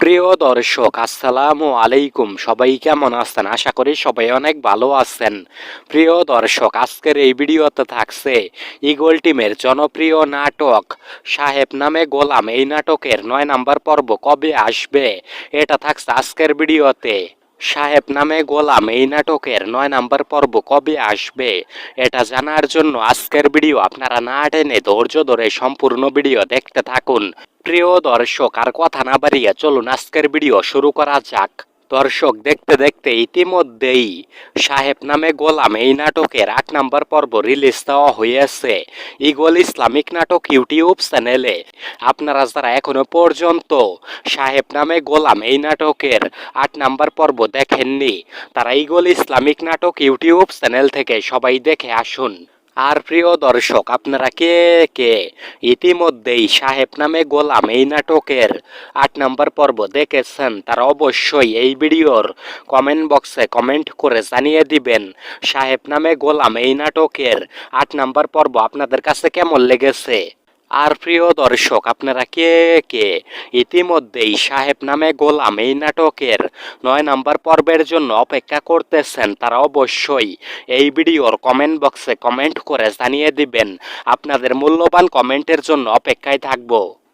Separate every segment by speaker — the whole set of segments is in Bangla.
Speaker 1: প্রিয় দর্শক, আসসালামু আলাইকুম। সবাই কেমন আছেন? আশা করি সবাই অনেক ভালো আছেন। প্রিয় দর্শক, আজকের এই ভিডিওতে থাকছে ইগল টিমের জনপ্রিয় নাটক সাহেব নামে গোলাম। এই নাটকের নয় নাম্বার পর্ব কবে আসবে? এটা থাকছে আজকের ভিডিওতে। সাহেব নামে গোলাম, এই নাটকের নয় নাম্বার পর্ব কবে আসবে এটা জানার জন্য আজকের ভিডিও আপনারা না টেনে ধৈর্য ধরে সম্পূর্ণ ভিডিও দেখতে থাকুন। প্রিয় দর্শক, আর কথা না বাড়িয়ে চলুন, আজকের ভিডিও শুরু করা যাক। দর্শক দেখতে দেখতে ইতিমধ্যেই সাহেব নামে গোলাম। এই নাটকের আট নাম্বার পর্ব রিলিজ দেওয়া হয়েছে ইগল ইসলামিক নাটক ইউটিউব চ্যানেলে। আপনারা যারা এখনও পর্যন্ত সাহেব নামে গোলাম এই নাটকের আট নাম্বার পর্ব দেখেননি, তারা ইগল ইসলামিক নাটক ইউটিউব চ্যানেল থেকে সবাই দেখে আসুন। আর প্রিয় দর্শক, আপনারা কে কে? ইতিমধ্যেই সাহেব নামে গোলাম এই নাটকের আট নাম্বার পর্ব দেখেছেন, তারা অবশ্যই এই ভিডিওর কমেন্ট বক্সে কমেন্ট করে জানিয়ে দিবেন, সাহেব নামে গোলাম এই নাটকের আট নাম্বার পর্ব আপনাদের কাছে কেমন লেগেছে? আর প্রিয় দর্শক, আপনারা কে কে? ইতিমধ্যেই সাহেব নামে গোলাম এই নাটকের নয় নাম্বার পর্বের জন্য অপেক্ষা করতেছেন, তারা অবশ্যই এই ভিডিওর কমেন্ট বক্সে কমেন্ট করে জানিয়ে দিবেন, আপনাদের মূল্যবান কমেন্টের জন্য অপেক্ষায় থাকব।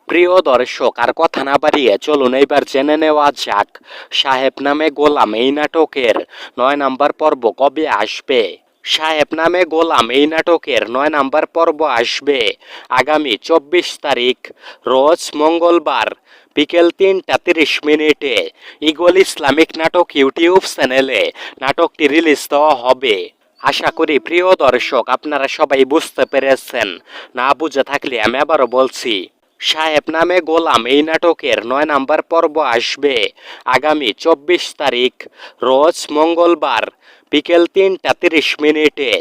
Speaker 1: প্রিয় দর্শক, আর কথা না বাড়িয়ে চলুন এইবার জেনে নেওয়া যাক, সাহেব নামে গোলাম এই নাটকের নয় নাম্বার পর্ব কবে আসবে? সাহেব নামে গোলাম এই নাটকের নয় নাম্বার পর্ব আসবে আগামী চব্বিশ তারিখ, রোজ মঙ্গলবার বিকেল তিনটা তিরিশ মিনিটে ইগল ইসলামিক নাটক ইউটিউব চ্যানেলে নাটকটি রিলিজ দেওয়া হবে। আশা করি প্রিয় দর্শক, আপনারা সবাই বুঝতে পেরেছেন। না বুঝে থাকলে আমি আবারও বলছি সাহেব নামে গোলাম এই নাটকের নয় নাম্বার পর্ব আসবে আগামী চব্বিশ তারিখ, রোজ মঙ্গলবার বিকেল তিনটা তিরিশ মিনিটে।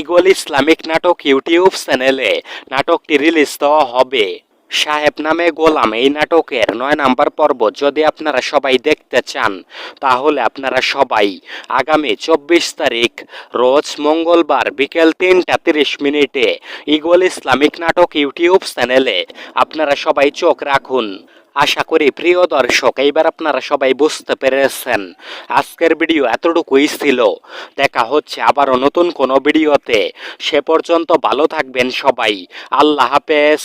Speaker 1: ইগল ইসলামিক নাটক ইউটিউব চ্যানেলে নাটকটি রিলিজ দেওয়া হবে। সাহেব নামে গোলাম, এই নাটকের নয় নাম্বার পর্ব যদি আপনারা সবাই দেখতে চান, তাহলে আপনারা সবাই আগামী চব্বিশ তারিখ, রোজ মঙ্গলবার বিকেল তিনটা তিরিশ মিনিটে ইগল ইসলামিক নাটক ইউটিউব চ্যানেলে আপনারা সবাই চোখ রাখুন। আশা করি প্রিয় দর্শক, এইবার আপনারা সবাই বুঝতে পেরেছেন আজকের ভিডিও এতটুকুই ছিল। দেখা হচ্ছে আবারও নতুন কোনো ভিডিওতে। সে পর্যন্ত ভালো থাকবেন সবাই। আল্লাহ হাফেজ।